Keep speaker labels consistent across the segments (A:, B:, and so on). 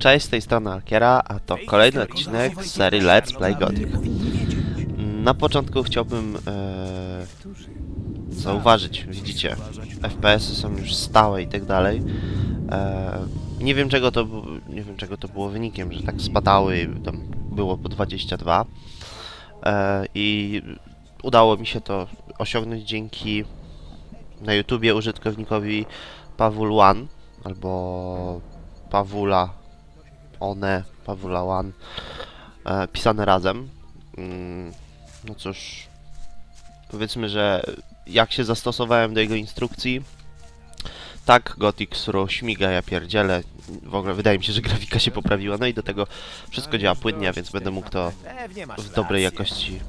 A: Cześć, z tej strony Alkiera, a to kolejny odcinek z serii Let's Play Gothic. Na początku chciałbym e, zauważyć, widzicie, FPS-y są już stałe i tak dalej. E, nie wiem czego to nie wiem czego to było wynikiem, że tak spadały i tam było po 22. E, I udało mi się to osiągnąć dzięki na YouTubie użytkownikowi Pawul One albo Pawula one, Pawula One, e, pisane razem. Mm, no cóż, powiedzmy, że jak się zastosowałem do jego instrukcji, tak Gothic Suro śmiga, ja pierdzielę. W ogóle wydaje mi się, że grafika się poprawiła, no i do tego wszystko działa płynnie, więc będę mógł to w dobrej jakości,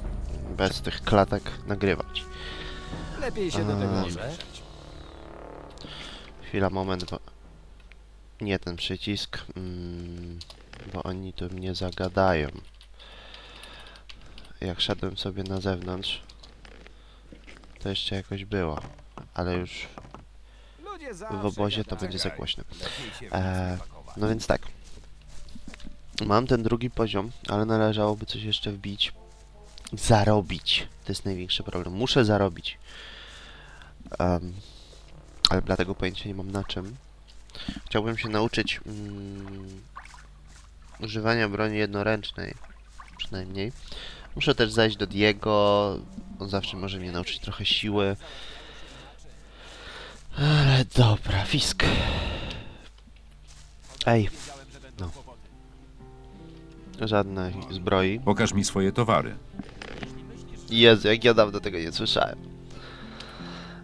A: bez tych klatek nagrywać.
B: Lepiej się do tego nie mieszać.
A: Chwila, moment, bo... Nie ten przycisk, mm, bo oni tu mnie zagadają. Jak szedłem sobie na zewnątrz, to jeszcze jakoś było, ale już w obozie to będzie za głośno.
B: Pakować.
A: No więc tak. Mam ten drugi poziom, ale należałoby coś jeszcze wbić. Zarobić. To jest największy problem. Muszę zarobić. Em, ale dlatego pojęcia nie mam na czym. Chciałbym się nauczyć mm, używania broni jednoręcznej. Przynajmniej. Muszę też zajść do Diego. On zawsze może mnie nauczyć trochę siły. Ale dobra, fisk. Ej. No. Żadnej zbroi.
C: Pokaż mi swoje towary.
A: Jezu, jak ja dawno tego nie słyszałem.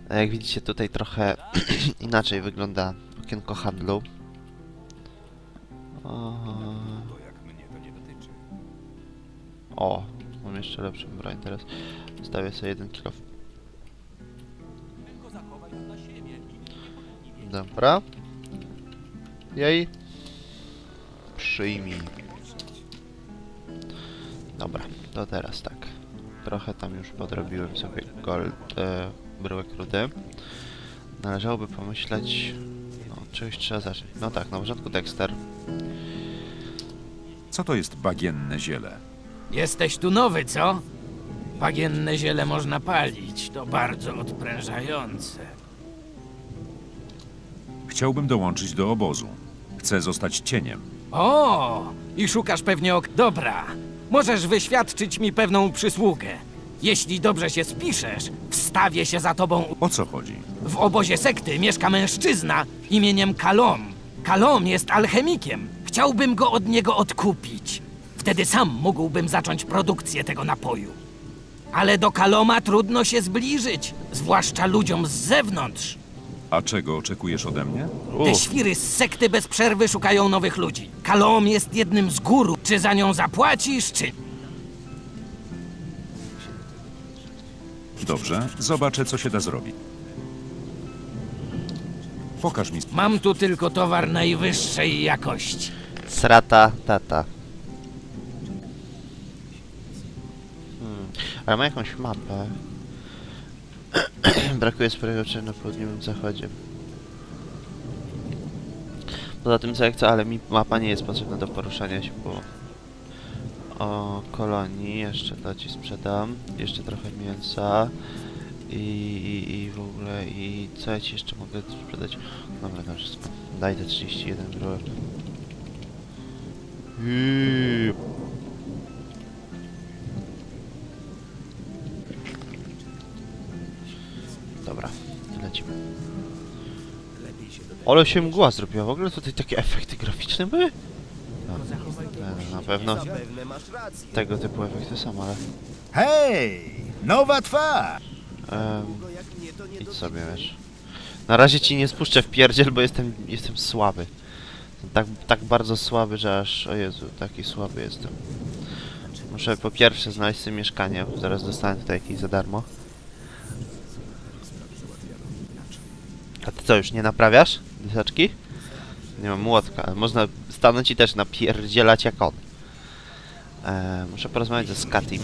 A: A jak widzicie, tutaj trochę inaczej wygląda okienko handlu. O, mam jeszcze lepszą broń teraz. Stawię sobie jeden kilo. Dobra. Jej. Przyjmij. Dobra, to teraz tak. Trochę tam już podrobiłem sobie gold, e, bryłek rudy. Należałoby pomyśleć... Od czegoś trzeba zacząć. No tak, na początku Dexter.
C: Co to jest bagienne ziele?
D: Jesteś tu nowy, co? Bagienne ziele można palić, to bardzo odprężające.
C: Chciałbym dołączyć do obozu. Chcę zostać cieniem.
D: O, i szukasz pewnie ok... Dobra, możesz wyświadczyć mi pewną przysługę. Jeśli dobrze się spiszesz, wstawię się za tobą.
C: O co chodzi?
D: W obozie sekty mieszka mężczyzna imieniem Kalom. Kalom jest alchemikiem. Chciałbym go od niego odkupić. Wtedy sam mógłbym zacząć produkcję tego napoju. Ale do Kaloma trudno się zbliżyć, zwłaszcza ludziom z zewnątrz.
C: A czego oczekujesz ode mnie?
D: Te świry z sekty bez przerwy szukają nowych ludzi. Kalom jest jednym z guru. Czy za nią zapłacisz, czy...
C: Dobrze, zobaczę, co się da zrobić. Pokaż mi.
D: Mam tu tylko towar najwyższej jakości.
A: srata tata. Hmm. Ale ma jakąś mapę. Brakuje sporego czy na południowym zachodzie. Poza tym co jak co, ale mi mapa nie jest potrzebna do poruszania się po o kolonii. Jeszcze to ci sprzedam. Jeszcze trochę mięsa. I, i, i w ogóle i co ja ci jeszcze mogę sprzedać? Dobra, to wszystko. Daj te 31 bryłek. Dobra, lecimy. Ale się mgła zrobiła, w ogóle tutaj takie efekty graficzne były? Nie, no, na pewno tego typu efekty są, ale...
E: Hej, nowa twarz!
B: nie
A: idź sobie, wiesz. Na razie ci nie spuszczę w pierdziel, bo jestem, jestem słaby. Tak, tak bardzo słaby, że aż... O Jezu, taki słaby jestem. Muszę po pierwsze znaleźć sobie mieszkanie, bo zaraz dostanę tutaj jakieś za darmo. A ty co, już nie naprawiasz dysaczki? Nie mam młotka, ale można stanąć i też napierdzielać jak on. E, muszę porozmawiać ze Skatim.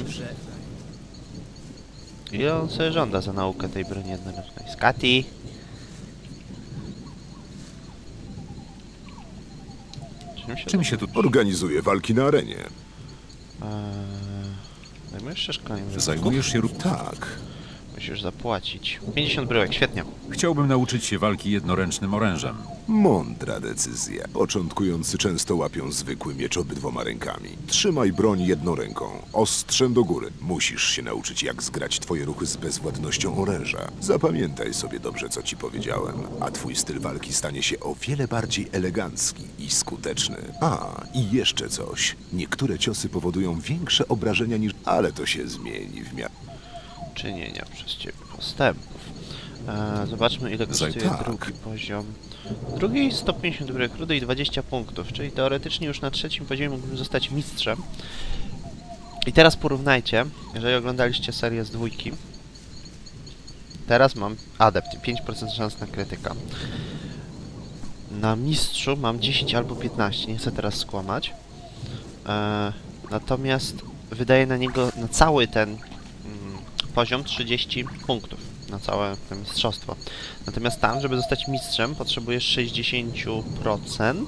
A: Ile on sobie żąda za naukę tej broni jednoręcznej? Skati! Czy Czym się
C: Czym się tu
F: Organizuje walki na arenie.
A: Eee, zajmujesz się szkoleniem
C: zajmujesz się...
F: Tak.
A: Musisz zapłacić. 50 bryłek, świetnie.
C: Chciałbym nauczyć się walki jednoręcznym orężem.
F: Mądra decyzja. Początkujący często łapią zwykły miecz obydwoma rękami. Trzymaj broń jedną ręką, ostrzem do góry. Musisz się nauczyć, jak zgrać twoje ruchy z bezwładnością oręża. Zapamiętaj sobie dobrze, co ci powiedziałem, a twój styl walki stanie się o wiele bardziej elegancki i skuteczny. A, i jeszcze coś. Niektóre ciosy powodują większe obrażenia niż... Ale to się zmieni w miarę...
A: Czynienia przez ciebie postępów. Eee, zobaczmy ile kosztuje
F: tak.
A: drugi poziom. Drugi 150 bryłek rudy i 20 punktów, czyli teoretycznie już na trzecim poziomie mógłbym zostać mistrzem. I teraz porównajcie, jeżeli oglądaliście serię z dwójki. Teraz mam adept, 5% szans na krytyka. Na mistrzu mam 10 albo 15, nie chcę teraz skłamać. Eee, natomiast wydaje na niego, na cały ten poziom 30 punktów, na całe mistrzostwo. Natomiast tam, żeby zostać mistrzem, potrzebujesz 60%,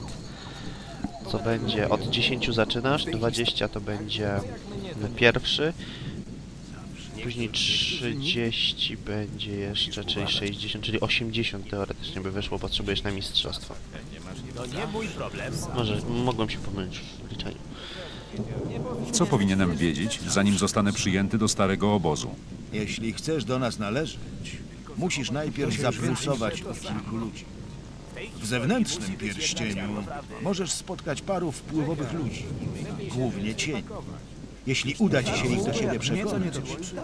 A: co będzie od 10 zaczynasz, 20 to będzie pierwszy, później 30 będzie jeszcze, czyli 60, czyli 80 teoretycznie by wyszło, potrzebujesz na mistrzostwo.
B: To nie mój problem.
A: Może mogłem się pomylić w liczeniu.
C: Co powinienem wiedzieć, zanim zostanę przyjęty do starego obozu?
E: Jeśli chcesz do nas należeć, musisz najpierw zaplusować u kilku ludzi. W zewnętrznym pierścieniu możesz spotkać paru wpływowych ludzi, głównie cieni. Jeśli uda ci się ich do siebie przekonać,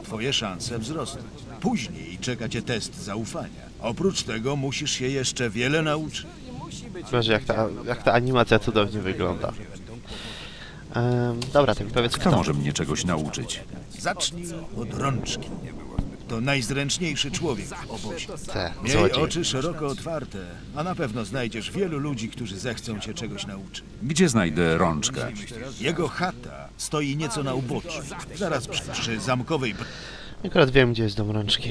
E: twoje szanse wzrosną. Później czeka cię test zaufania. Oprócz tego musisz się jeszcze wiele nauczyć.
A: Boże, jak ta, jak ta animacja cudownie wygląda. Em, dobra, to mi powiedz
C: Kto
A: kto.
C: może mnie czegoś nauczyć?
E: Zacznij od rączki. To najzręczniejszy człowiek w obozie.
A: Te,
E: Miej
A: złodziej.
E: oczy szeroko otwarte, a na pewno znajdziesz wielu ludzi, którzy zechcą cię czegoś nauczyć.
C: Gdzie znajdę rączkę?
E: Jego chata stoi nieco na uboczu, zaraz przy, przy zamkowej br-
A: Akurat wiem, gdzie jest dom rączki.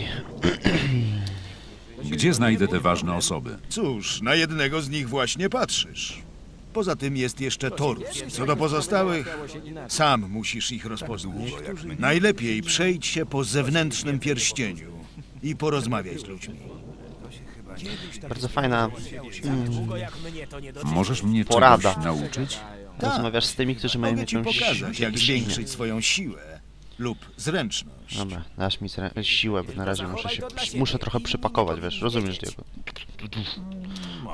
C: Gdzie znajdę te ważne osoby?
E: Cóż, na jednego z nich właśnie patrzysz. Poza tym jest jeszcze Torus. Co do pozostałych, sam musisz ich rozpoznać. Najlepiej przejdź się po zewnętrznym pierścieniu i porozmawiaj z ludźmi.
A: Bardzo fajna.
C: Możesz mnie
A: Porada.
C: czegoś nauczyć?
A: Rozmawiasz z tymi, którzy mają
E: Mogę ci
A: jakąś
E: pokazać, jak
A: jakieś
E: zwiększyć swoją siłę lub zręczność.
A: Dobra, dasz mi siłę, bo na razie muszę się, muszę trochę przypakować, wiesz, rozumiesz, Diego?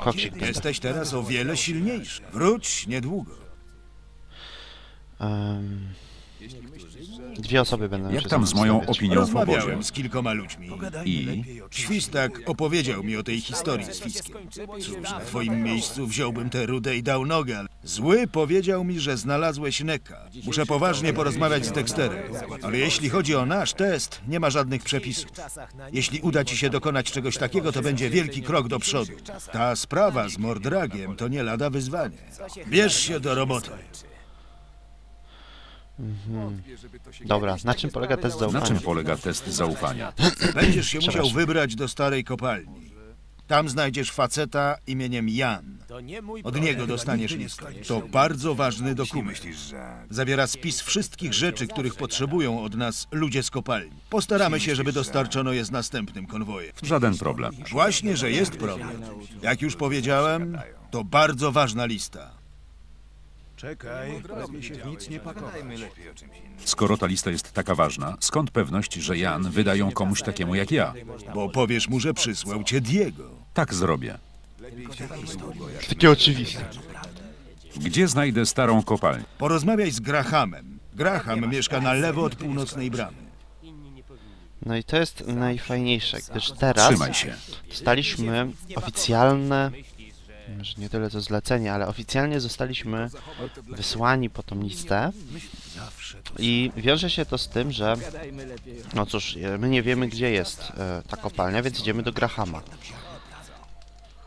A: Będę.
E: Jesteś teraz o wiele silniejszy. Wróć niedługo.
A: Em, dwie osoby będą
C: Jak tam z moją opinią w obozie?
E: Rozmawiałem z kilkoma ludźmi.
C: I
E: Świstak opowiedział mi o tej historii z Fiskiem. Cóż, na twoim miejscu wziąłbym tę rudę i dał nogę, ale... Zły powiedział mi, że znalazłeś Neka. Muszę poważnie porozmawiać z Dexterem. Ale jeśli chodzi o nasz test, nie ma żadnych przepisów. Jeśli uda ci się dokonać czegoś takiego, to będzie wielki krok do przodu. Ta sprawa z Mordragiem to nie lada wyzwanie. Bierz się do roboty.
A: Dobra, na czym polega test
C: na
A: zaufania?
C: czym polega test zaufania?
E: Będziesz się musiał wybrać do starej kopalni. Tam znajdziesz faceta imieniem Jan. Od niego dostaniesz list. To bardzo ważny dokument. Zawiera spis wszystkich rzeczy, których potrzebują od nas ludzie z kopalni. Postaramy się, żeby dostarczono je z następnym konwojem.
C: Żaden problem.
E: Właśnie, że jest problem. Jak już powiedziałem, to bardzo ważna lista.
C: Skoro ta lista jest taka ważna, skąd pewność, że Jan wyda ją komuś takiemu jak ja?
E: Bo powiesz mu, że przysłał cię Diego.
C: Tak zrobię.
A: Takie oczywiste.
C: Gdzie znajdę starą kopalnię?
E: Porozmawiaj z Grahamem. Graham mieszka na lewo od północnej bramy.
A: No i to jest najfajniejsze, gdyż teraz
C: Trzymaj się.
A: dostaliśmy oficjalne, może nie tyle co zlecenie, ale oficjalnie zostaliśmy wysłani po tą listę i wiąże się to z tym, że no cóż, e, my nie wiemy gdzie jest e, ta kopalnia, więc idziemy do Grahama.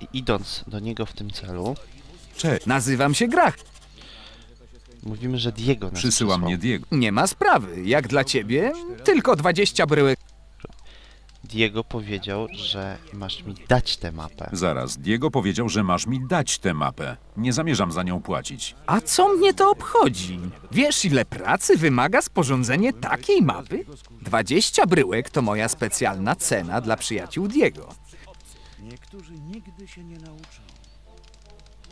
A: I idąc do niego w tym celu,
C: Cześć.
G: Nazywam się Grach.
A: mówimy, że Diego nas
C: Przysyła
A: przysłał.
C: mnie Diego.
G: Nie ma sprawy. Jak dla ciebie, tylko 20 bryłek.
A: Diego powiedział, że masz mi dać tę mapę.
C: Zaraz, Diego powiedział, że masz mi dać tę mapę. Nie zamierzam za nią płacić.
G: A co mnie to obchodzi? Wiesz, ile pracy wymaga sporządzenie takiej mapy? 20 bryłek to moja specjalna cena dla przyjaciół Diego.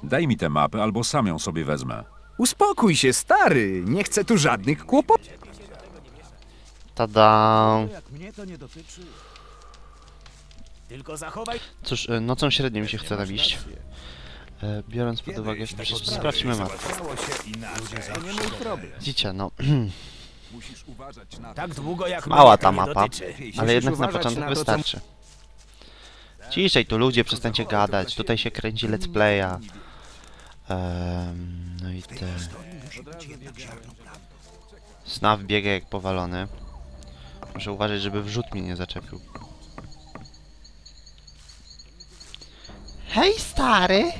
C: Daj mi tę mapę, albo sam ją sobie wezmę.
G: Uspokój się, stary, nie chcę tu żadnych kłopotów.
A: Tada!
B: Tylko zachowaj...
A: Cóż, e, nocą średnio mi się chce nabiść. E, Biorąc pod uwagę... Sprawdźmy mapę. Widzicie, no...
B: Tak długo jak
A: Mała ta mapa, ale jednak na początek wystarczy. Ciszej tu ludzie, przestańcie gadać. Tutaj się kręci let's playa. Ehm, no i te... Snaw biega jak powalony. Muszę uważać, żeby wrzut mnie nie zaczepił. Hej stary!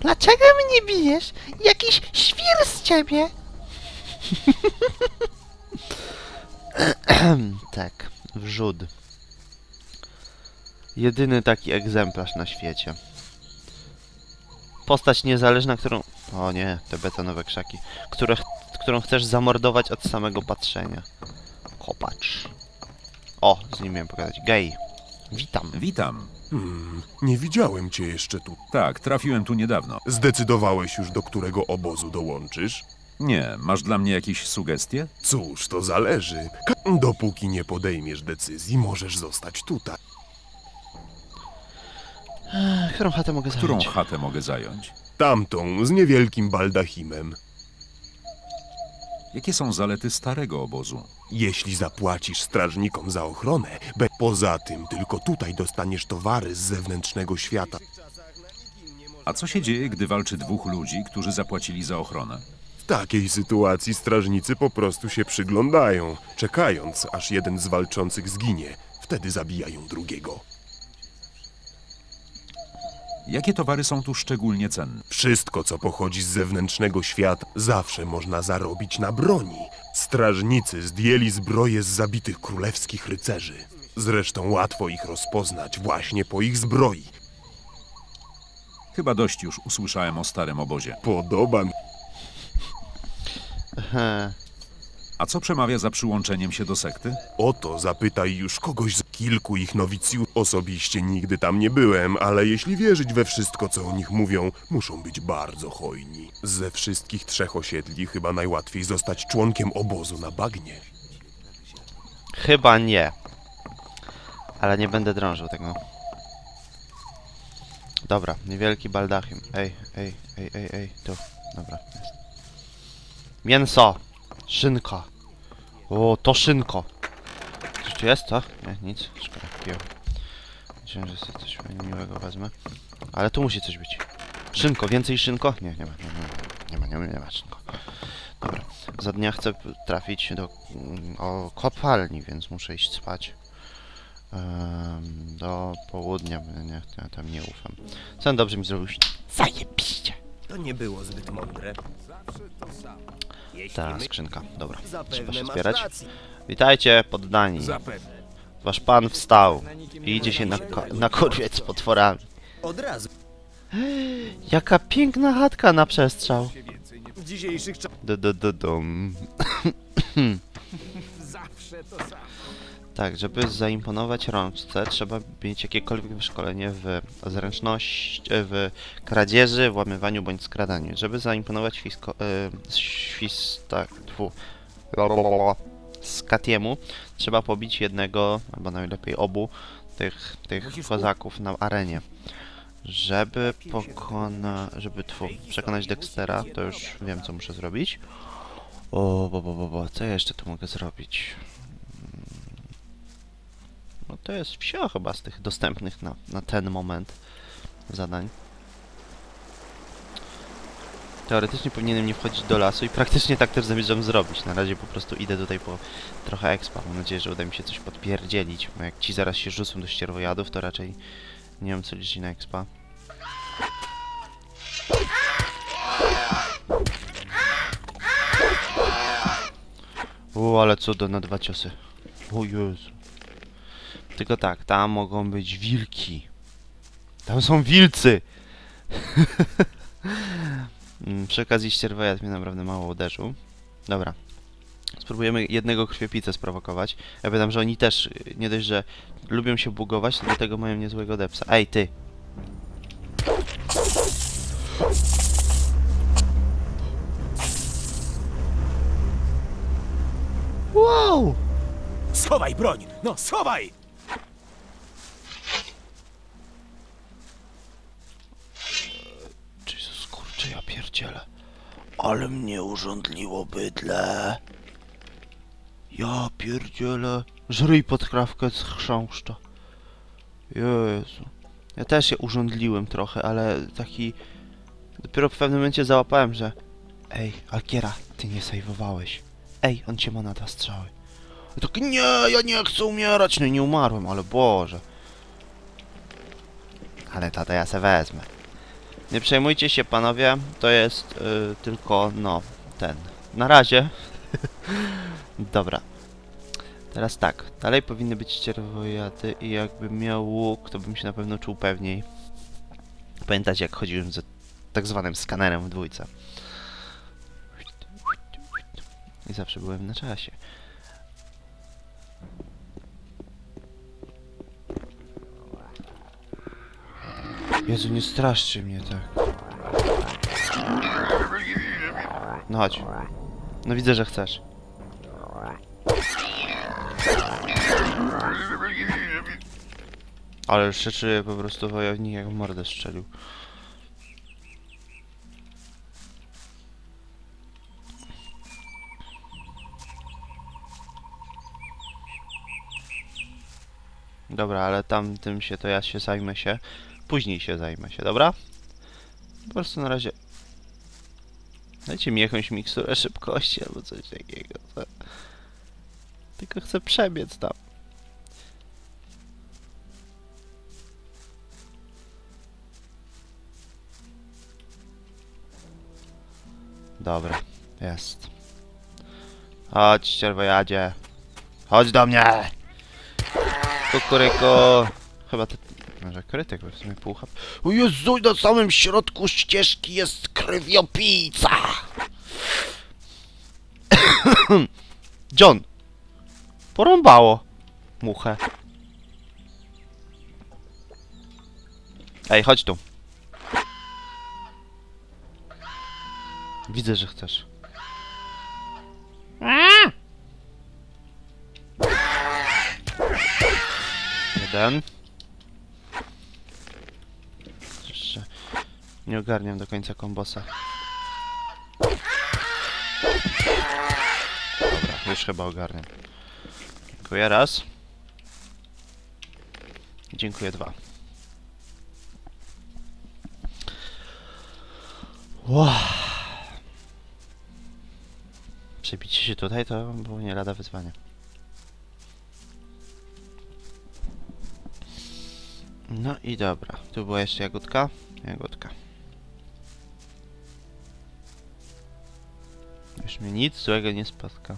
A: Dlaczego mnie bijesz? Jakiś świr z ciebie! tak, wrzód. Jedyny taki egzemplarz na świecie. Postać niezależna, którą... O nie, te betonowe krzaki. Które, ch- którą chcesz zamordować od samego patrzenia. Kopacz. O, z nim miałem pogadać. Gej. Witam.
C: Witam.
H: Nie widziałem cię jeszcze tu.
C: Tak, trafiłem tu niedawno.
H: Zdecydowałeś już, do którego obozu dołączysz?
C: Nie, masz dla mnie jakieś sugestie?
H: Cóż, to zależy. Dopóki nie podejmiesz decyzji, możesz zostać tutaj.
A: Którą chatę mogę zająć?
C: Którą chatę mogę zająć?
H: Tamtą, z niewielkim baldachimem.
C: Jakie są zalety starego obozu?
H: Jeśli zapłacisz strażnikom za ochronę, be poza tym tylko tutaj dostaniesz towary z zewnętrznego świata.
C: A co się dzieje, gdy walczy dwóch ludzi, którzy zapłacili za ochronę?
H: W takiej sytuacji strażnicy po prostu się przyglądają, czekając, aż jeden z walczących zginie. Wtedy zabijają drugiego.
C: Jakie towary są tu szczególnie cenne?
H: Wszystko, co pochodzi z zewnętrznego świata, zawsze można zarobić na broni. Strażnicy zdjęli zbroje z zabitych królewskich rycerzy. Zresztą łatwo ich rozpoznać właśnie po ich zbroi.
C: Chyba dość już usłyszałem o starym obozie.
H: Podoba mi
C: A co przemawia za przyłączeniem się do sekty?
H: o to, zapytaj już kogoś z kilku ich nowicjów. Osobiście nigdy tam nie byłem, ale jeśli wierzyć we wszystko, co o nich mówią, muszą być bardzo hojni. Ze wszystkich trzech osiedli chyba najłatwiej zostać członkiem obozu na bagnie.
A: Chyba nie. Ale nie będę drążył tego. Dobra, niewielki baldachim. Ej, ej, ej, ej, ej, tu. Dobra, jest. Mięso! Szynka! O, to szynko! Coś tu jest, co? Nie, nic. Szkoda, pił. Myślałem, że sobie coś miłego wezmę. Ale tu musi coś być. Szynko, więcej szynko? Nie, nie ma, nie ma, nie ma, nie ma, nie ma szynko. Dobra. Za dnia chcę trafić do mm, o kopalni, więc muszę iść spać. Em, do południa, nie, ja tam nie ufam. On dobrze mi zrobił? Zajebiście!
B: To nie było zbyt mądre.
A: Ta skrzynka, dobra. Trzeba się wspierać. Witajcie, poddani. Wasz pan wstał i idzie się na, na kurwiec z potworami.
B: Od razu.
A: Jaka piękna chatka na przestrzał.
B: W dzisiejszych czasach...
A: Du, du, dum. Tak, żeby zaimponować rączce, trzeba mieć jakiekolwiek wyszkolenie w zręczności, w kradzieży, włamywaniu bądź skradaniu. Żeby zaimponować fisko, y, śwista, tfu, Skatiemu, trzeba pobić jednego, albo najlepiej obu tych, tych kozaków na arenie. Żeby pokona, żeby tfu, przekonać Dextera, to już wiem co muszę zrobić. O, bo, bo, bo, bo, co ja jeszcze tu mogę zrobić? No to jest wsio chyba z tych dostępnych na, na ten moment zadań. Teoretycznie powinienem nie wchodzić do lasu i praktycznie tak też zamierzam zrobić. Na razie po prostu idę tutaj po trochę expa. Mam nadzieję, że uda mi się coś podpierdzielić. Bo jak ci zaraz się rzucą do ścierwojadów, to raczej nie mam co liczyć na expa. U, ale cudo na dwa ciosy. O Jezu. Tylko tak, tam mogą być wilki. Tam są wilcy! Mm, Przy okazji ścierwojad mnie naprawdę mało uderzył. Dobra. Spróbujemy jednego krwiopicę sprowokować. Ja pytam, że oni też, nie dość, że lubią się bugować, to do tego mają niezłego depsa. Ej, ty! Wow!
B: Schowaj broń! No, schowaj!
A: Ja. Ale mnie urządliło bydle. Ja pierdzielę. Żryj podkrawkę z chrząszcza. Jezu. Ja też się urządliłem trochę, ale taki... Dopiero w pewnym momencie załapałem, że... Ej, Alkiera, ty nie sejwowałeś. Ej, on cię ma na te strzały. I tak, nie, ja nie chcę umierać. No nie umarłem, ale Boże. Ale tata ja se wezmę. Nie przejmujcie się panowie, to jest y, tylko, no, ten. Na razie. Dobra. Teraz tak, dalej powinny być ścierwojady i jakbym miał łuk, to bym się na pewno czuł pewniej. Pamiętacie jak chodziłem z tak zwanym skanerem w dwójce. I zawsze byłem na czasie. Jezu, nie straszcie mnie tak. No chodź. No widzę, że chcesz. Ale już się czuję po prostu wojownik jak w mordę strzelił. Dobra, ale tamtym się to ja się zajmę się. Później się zajmę się, dobra? Po prostu na razie... Dajcie mi jakąś miksturę szybkości albo coś takiego. Tylko chcę przebiec tam. Dobra, jest. Chodź, ścierwojadzie. Chodź do mnie! Kukuryku! Chyba to... Może krytyk, bo w sumie pół hap... O Jezu, na samym środku ścieżki jest krwiopijca! John! Porąbało muchę. Ej, chodź tu. Widzę, że chcesz. Jeden. Jeszcze nie ogarniam do końca kombosa. Dobra, już chyba ogarniam. Dziękuję raz. Dziękuję dwa. Wow. Przebicie się tutaj to było nie lada wyzwanie. No i dobra. Tu była jeszcze jagódka. Jagódka. Nic złego nie spotka.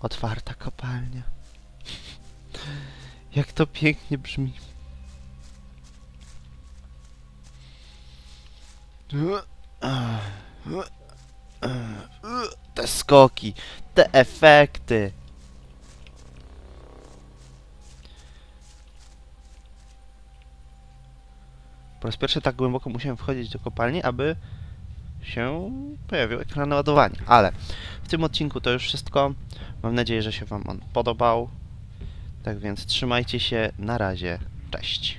A: Otwarta kopalnia. Jak to pięknie brzmi. Te skoki, te efekty. Po raz pierwszy tak głęboko musiałem wchodzić do kopalni, aby się pojawił ekran ładowania. Ale w tym odcinku to już wszystko. Mam nadzieję, że się Wam on podobał. Tak więc trzymajcie się. Na razie. Cześć.